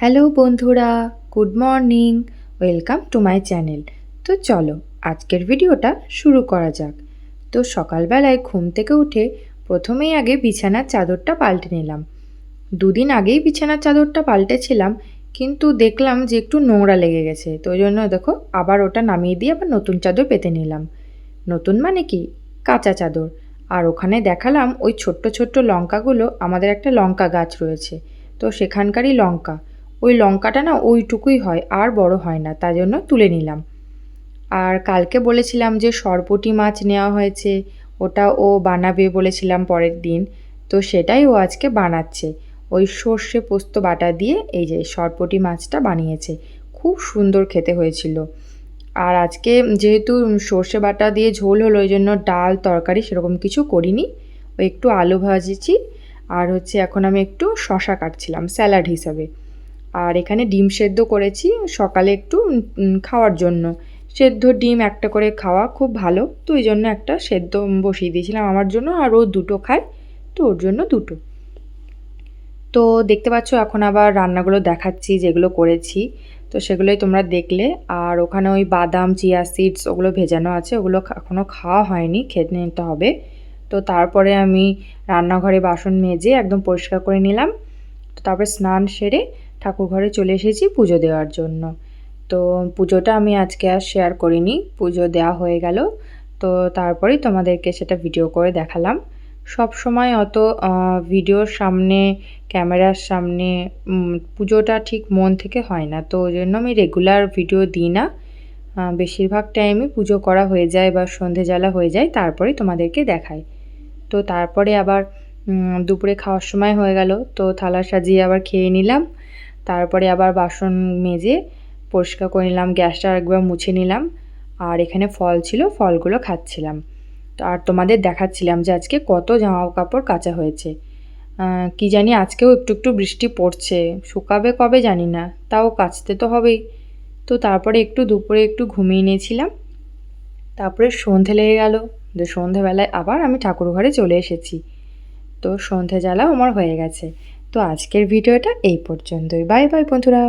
Hello বন্ধুরা, good morning, welcome to my channel. তো চলো, আজকের ভিডিওটা শুরু করা যাক। তো সকালবেলায় ঘুম থেকে উঠে প্রথমেই আগে বিছানার চাদরটা পাল্টে নিলাম। দুদিন আগেই বিছানার চাদরটা পাল্টেছিলাম, কিন্তু দেখলাম যে একটু নোংরা লেগে গেছে, তো ওই জন্য দেখো আবার ওটা নামিয়ে দিয়ে আবার নতুন চাদর পেতে নিলাম। নতুন মানে কি? কাঁচা চাদর। আর ওখানে দেখালাম ওই ছোট্ট ছোট্ট লঙ্কাগুলো, আমাদের একটা লঙ্কা গাছ রয়েছে, তো সেখানকারই লঙ্কা। ওই লঙ্কাটা না ওইটুকুই হয়, আর বড় হয় না তাই জন্য তুলে নিলাম। আর কালকে বলেছিলাম যে সরপটি মাছ নেওয়া হয়েছে, ওটা ও বানাবে বলেছিলাম পরের দিন, তো সেটাই ও আজকে বানাচ্ছে। ওই সর্ষে পোস্ত বাটা দিয়ে এই যে সরপটি মাছটা বানিয়েছে, খুব সুন্দর খেতে হয়েছিল। আর আজকে যেহেতু সর্ষে বাটা দিয়ে ঝোল হলো, ওই জন্য ডাল, তরকারি সেরকম কিছু করিনি। ওই একটু আলু ভাজেছি, আর হচ্ছে এখন আমি একটু শশা কাটছিলাম, স্যালাড হিসাবে। আর এখানে ডিম সেদ্ধ করেছি সকালে একটু খাওয়ার জন্য। সেদ্ধ ডিম একটা করে খাওয়া খুব ভালো, তো ওই জন্য একটা সেদ্ধ বসিয়ে দিয়েছিলাম আমার জন্য আর ও দুটো খায়, তো ওর জন্য দুটো। তো দেখতে পাচ্ছ এখন আবার রান্নাগুলো দেখাচ্ছি যেগুলো করেছি, তো সেগুলোই তোমরা দেখলে। আর ওখানে ওই বাদাম, চিয়া সিডস ওগুলো ভেজানো আছে, ওগুলো এখনও খাওয়া হয়নি খেতে নিতে হবে। তো তারপরে আমি রান্নাঘরে বাসন মেজে একদম পরিষ্কার করে নিলাম। তো তারপরে স্নান সেরে ঠাকুর ঘরে চলে এসেছি পুজো দেওয়ার জন্য। তো পুজোটা আমি আজকে আর শেয়ার করিনি, পুজো দেওয়া হয়ে গেল। তো তারপরেই তোমাদেরকে সেটা ভিডিও করে দেখালাম। সব সময় অত ভিডিওর সামনে ক্যামেরার সামনে পুজোটা ঠিক মন থেকে হয় না। তো ওই জন্য আমি রেগুলার ভিডিও দিই না। বেশিরভাগ টাইমে পুজো করা হয়ে যায় বা সন্ধে জ্বালা হয়ে যায় তারপরে তোমাদেরকে দেখাই। তো তারপরে আবার দুপুরে খাওয়ার সময় হয়ে গেল। তো থালা সাজিয়ে আবার খেয়ে নিলাম। তারপরে আবার বাসন মেজে পরিষ্কার করে নিলাম, গ্যাসটা একবার মুছে নিলাম। আর এখানে ফল ছিল, ফলগুলো খাচ্ছিলাম। তো আর তোমাদের দেখাচ্ছিলাম যে আজকে কত জামা কাপড় কাচা হয়েছে। কি জানি আজকেও একটু একটু বৃষ্টি পড়ছে। শুকাবে কবে জানি না, তাও কাচতে তো হবেই। তো তারপরে একটু দুপুরে একটু ঘুমিয়ে নিয়েছিলাম। তারপরে সন্ধে লেগে গেল। সন্ধেবেলায় আবার আমি ঠাকুর ঘরে চলে এসেছি। তো সন্ধে জ্বালাও আমার হয়ে গেছে। তো আজকের ভিডিওটা এই পর্যন্তই। বাই বাই বন্ধুরা।